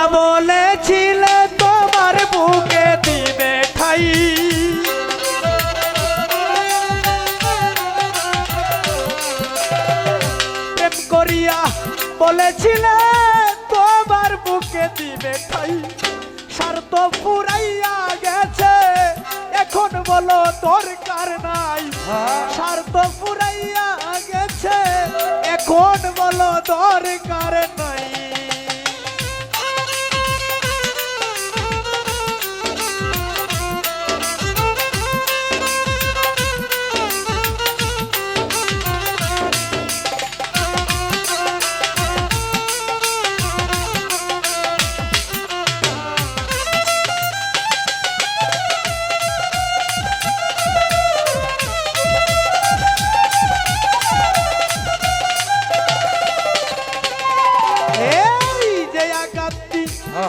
করিয়া বলেছিলে, তোমার বুকে দিবে ঠাই। প্রেম করিয়া বলেছিলে, তোমার বুকে দিবে ঠাই। স্বার্থ ফুরাইয়া গেছে, এখন বলো দরকার নাই। স্বার্থ ফুরাইয়া গেছে, এখন বলো দরকার নাই।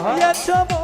আঘাতটি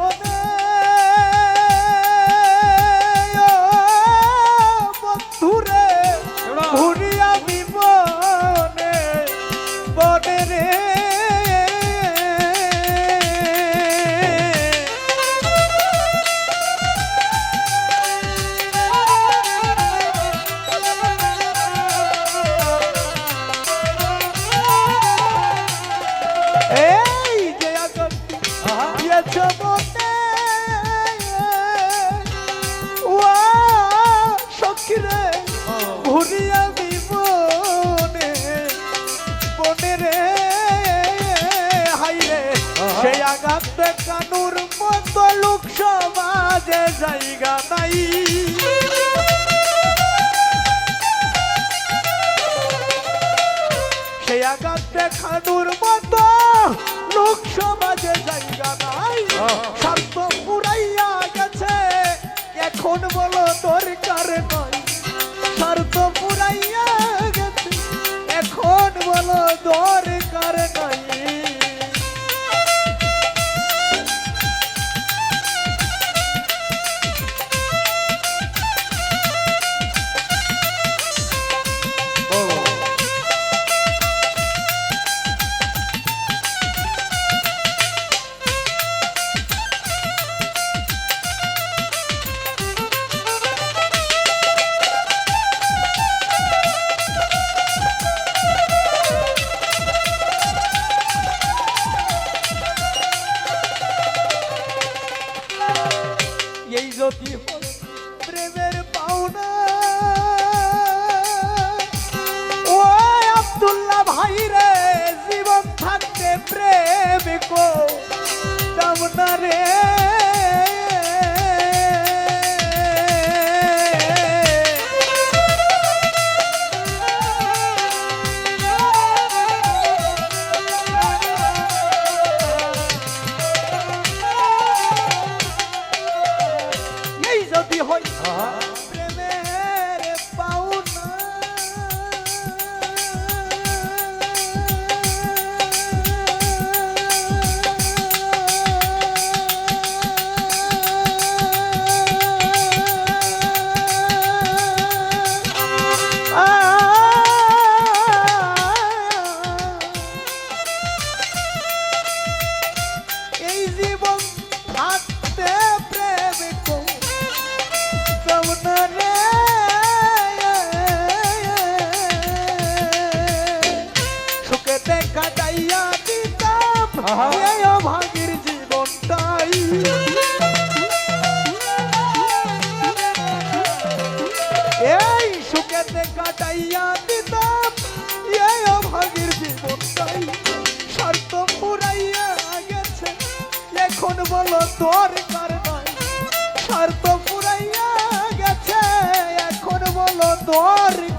আঘাতে কানুর মতো লোক সমাজে জায়গা নাই। সেই আঘাত দেখানোর মতো লোক সমাজে জায়গা নাই। প্রেমিক না রে। যদি হয় এই সুখে দেখা যাইয়া দিতাম, এই অভাগীর জীবনটাই স্বার্থ পুরাইয়া গেছে। এখন বলো দরকার নাই স্বার্থ পুরাইয়া গেছে। এখন বলো দরকার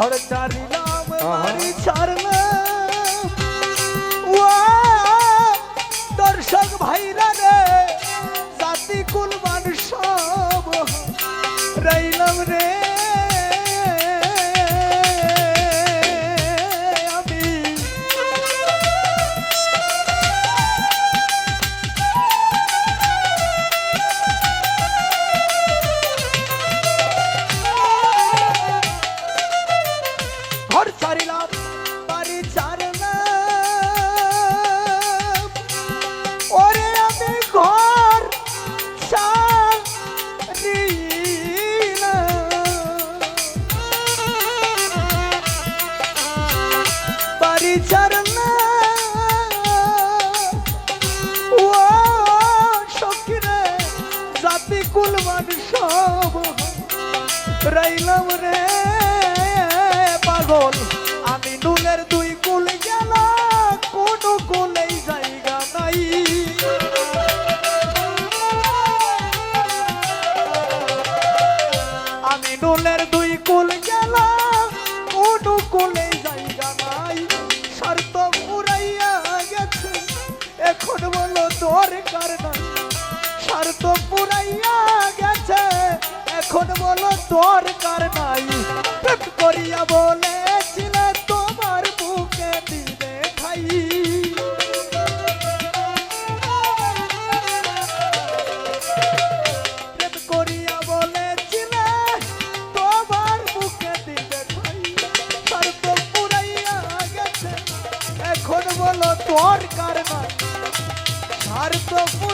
ঘর চারিলাম বাড়ি ছাড়লাম। দর্শক ভাইরা বিচার না ও সখিরে জাতি কুলমান সব রাইলাম রে। আর তো পুরাইয়া গেছে এখন বলো দরকার নাই? প্রেম করিয়া বলে so